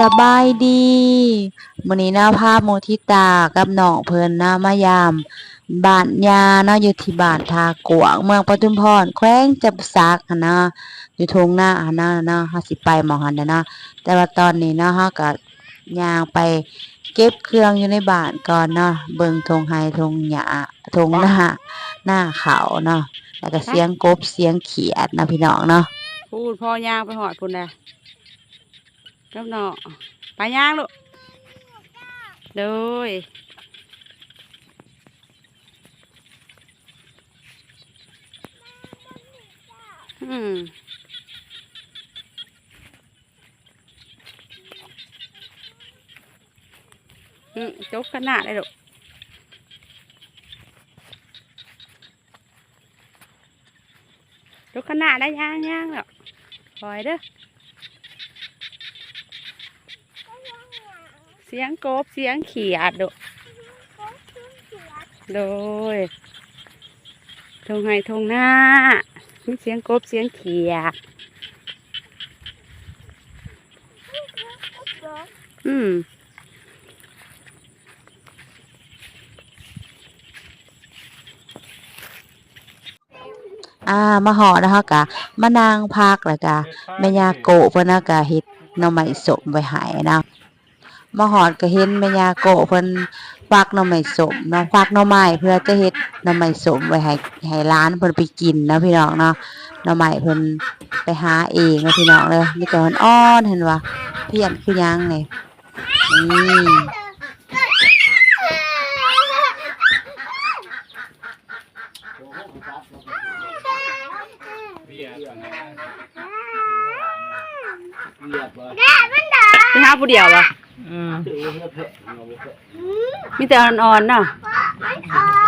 สบายดีมื้อนี้นะภาพโมทิตากับน้องเพิ่นนะมายามบ้านยาเนาะอยู่ที่บ้านทากวางเมืองปทุมพรแขวงจำสักหันนะอยู่ทงหน้าหันนะนะเฮาสิไปหมองหันนะนะแต่ว่าตอนนี้เนาะเฮาก็ย่างไปเก็บเครื่องอยู่ในบ้านก่อนเนาะเบิ่งทงไห้ทงหญ้าทงหน้าหน้าเขาเนาะแล้วก็เสียงกบเสียงเขียดนะพี่น้องเนาะพูดพ่อย่างไปหอดพุ่นเลย กับเนาะไปย่างลูกเลยอืมอืมจกขนาดเลยลูกจกขนาดได้ย่างย่างแล้วคอยเด้อ เสียงกบเสียงเขียดดโดยทงไห้ทงหน้ามีเสียงกบเสียงเขียดอืมอ่ามาหอนะคะกะมานางพักแล้วกะแม่ยาโกะเพิ่นนะกะเฮ็ดหน่อไม้สมไว้ให้นะ มาหอดก็เห็นแม่ยาโกะเพิ่นฟักหน่อไม้สมเนาะฟักหน่อไม้เพื่อจะเฮ็ดหน่อไม้สมไว้ให้ให้ร้านเพิ่นไปกินนะพี่น้องเนาะหน่อไม้เพิ่นไปหาเองนะพี่น้องเด้อมีแต่อ่อนๆเห็นว่าเพี้ยนคือหยังนี่นี่ไปหาผู้เดียววะ มีแต่อ่อนๆเนาะหลัง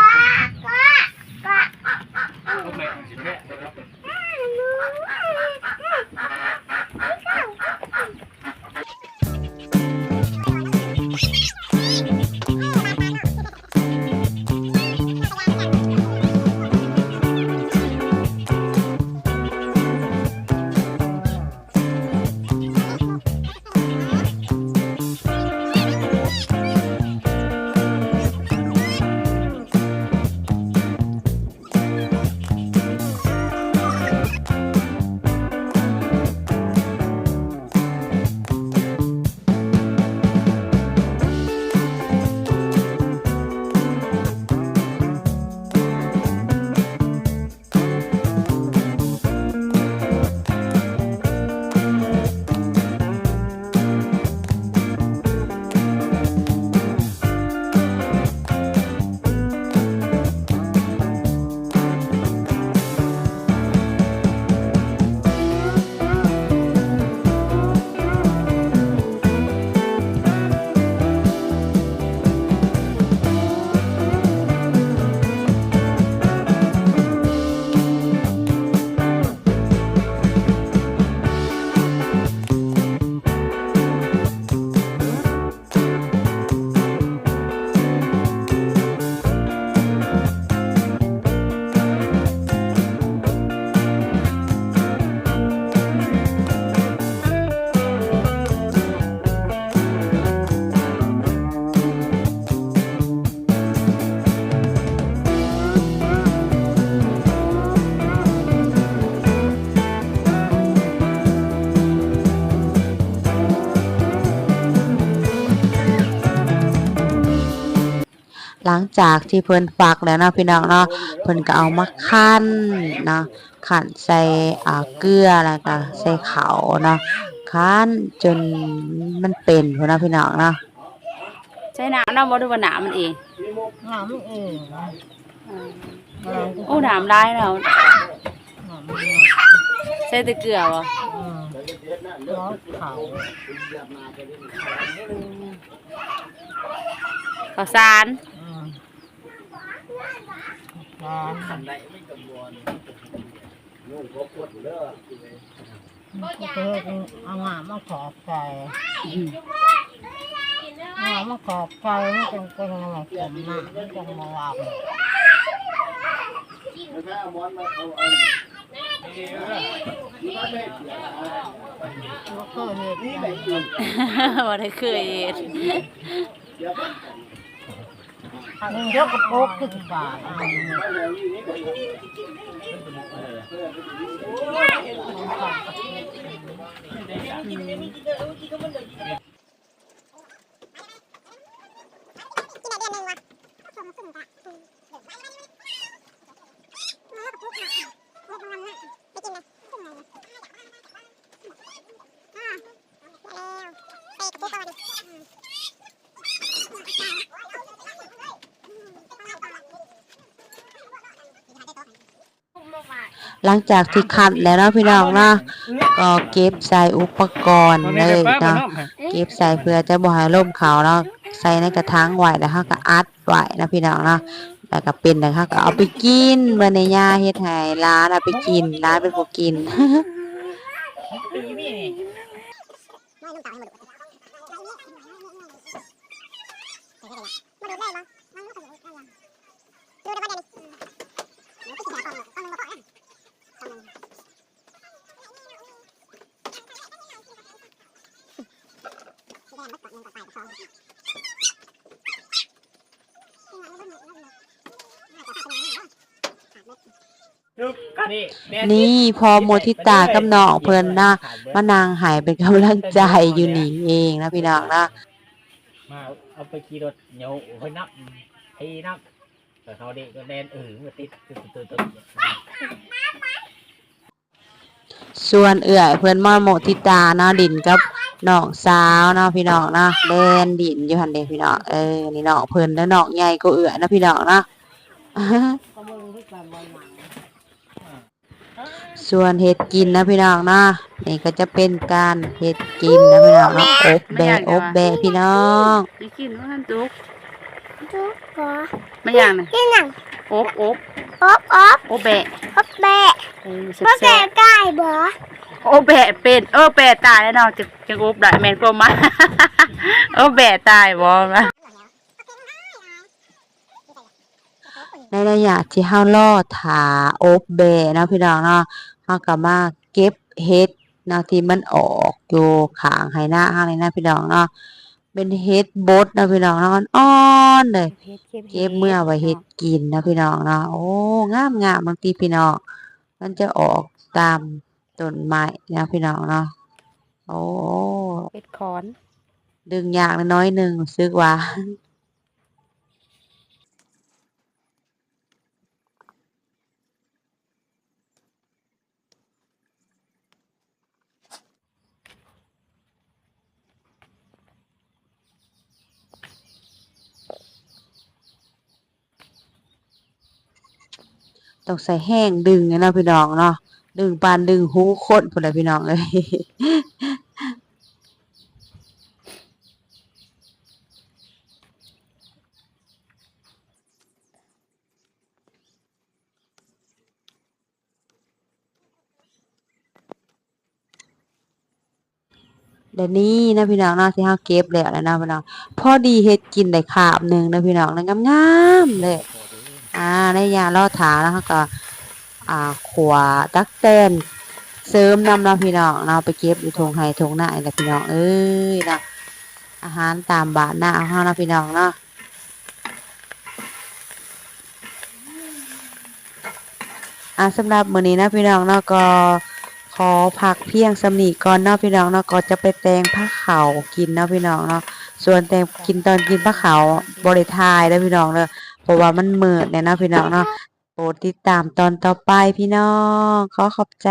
จากที่เพิ่นฟักแล้วเนาะพี่น้องเนาะเพิ่นก็เอามาคั่นเนาะคั่นใส่อ่าเกลือแล้วก็ใส่ข้าวเนาะคั่นจนมันเป็นพุ่นเนาะพี่น้องเนาะใช้น้ำเนาะบ่ดูว่าน้ำมันเองน้ำเองโอ้น้ำร้ายแล้วใส่แต่เกลือวะร้อนเขาข้าวสาร ร้อนเพื่อเอาหมามาขอบใจหมามาขอบใจมันเป็นเป็นอะไรผมหน้ามันจะมาวางอบ่เคยเห็นอย่างนี้บ่ได้เคยเฮ็ดหนึ่ งยกกระโปงขึ้นบาท หลังจากที่คัดแล้วนะพี่น้องนะก็เก็บใส่อุปกรณ์เลยนะเก็บใส่เพื่อจะบ่ให้ล่มเขาเนาะใส่ในกระถางไว้แล้วเฮาก็อัดไว้นะพี่น้องเนาะแล้วก็เป็นแล้วเฮาก็เอาไปกินเมื่อในย่าเฮ็ดให้ร้านเอาไปกินร้านเป็นผู้กิน นี่พอโมทิตากับน้องเพิ่นนะมานางหายเป็นกำลังใจอยู่นี่เองนะพี่น้องนะมาเอาไปขี่รถเหนียวไปนับให้นับแต่เขาเด็กก็แดนเออมาติดตึ๊ดตึ๊ดตึ๊ดส่วนเอื่อยเพิ่นมาโมทิตาเนาะดินกับ น้องสาวเนาะพี่น้องเนาะเล่นดินอยู่หั่นเด้พี่น้องเออนี่น้องเพิ่นแล้วน้องใหญ่ก็เอื่อยนะพี่น้องเนาะก็มึงที่การบอลหนังส่วนเห็ดกินนะพี่น้องเนาะนี่ก็จะเป็นการเห็ดกินนะพี่น้องเนาะอบแบะอบแบะพี่น้องสิกินว่าท่านตุกทุกคนไม่อย่างน่ะที่หนังอบอบอ๊อบอ๊อบโอแบะอ๊อบแบะเออพ่อแซ่แก่บไก่บ่ๆ โอแบะเป็น เออแบะตายแล้วเนาะจะจะอบได้แมนกว่ามาโอแบะตายบ่มาในระยะที่เฮาล่อถาอบแบะเนาะพี่น้องเนาะเฮาก็มาเก็บเห็ดเนาะที่มันออกอยู่ขางไหน้าเฮางเลยนะพี่น้องเนาะเป็นเห็ดบดนะพี่น้องเนาะอ่อนเลยเก็บเมื่อไว้เฮ็ดกินนะพี่น้องเนาะโอ้งามงามบางทีพี่น้องมันจะออกตาม ต้นไม้นะพี่น้องเนาะโอ้เป็ดคอน ดึงยากน้อยหนึ่งรู้สึกว่าต้องใส่แห้งดึงนะเนาะพี่น้องเนาะ ดึงปานดึงหูคนพุ่นละพี่น้องเอ้ยเดี๋ยวนี้นะพี่น้องเนาะที่เฮาเก็บแล้วแล้วนะพี่น้องพอดีเฮ็ดกินได้คาบหนึ่งนะพี่น้องนะงามๆเลย อ่าในยาล่อถาแล้วก็ อ่าขวาตักแตนเสริมนำเนาะพี่น้องเนาไปเก็บอยู่ทงไห้ทงหน้านี่แหละพี่น้องเอ้ยเนาะอาหารตามบานหน้าเอาเฮาเนาะพี่น้องเนาะอ่าสำหรับมื้อนี้นะพี่น้องเนาะก็ขอพักเพียงสำนีก่อนเนาะพี่น้องเนาะก็จะไปแตงผ้าขากินเนาะพี่น้องเนาะส่วนแตงกินตอนกินผ้าขาบ่ไทายเด้อพี่น้องเด้อเพราะว่ามันมืดเนี่ยเนาะพี่น้องเนาะ โปรดติดตามตอนต่อไปพี่น้อง ขอขอบใจ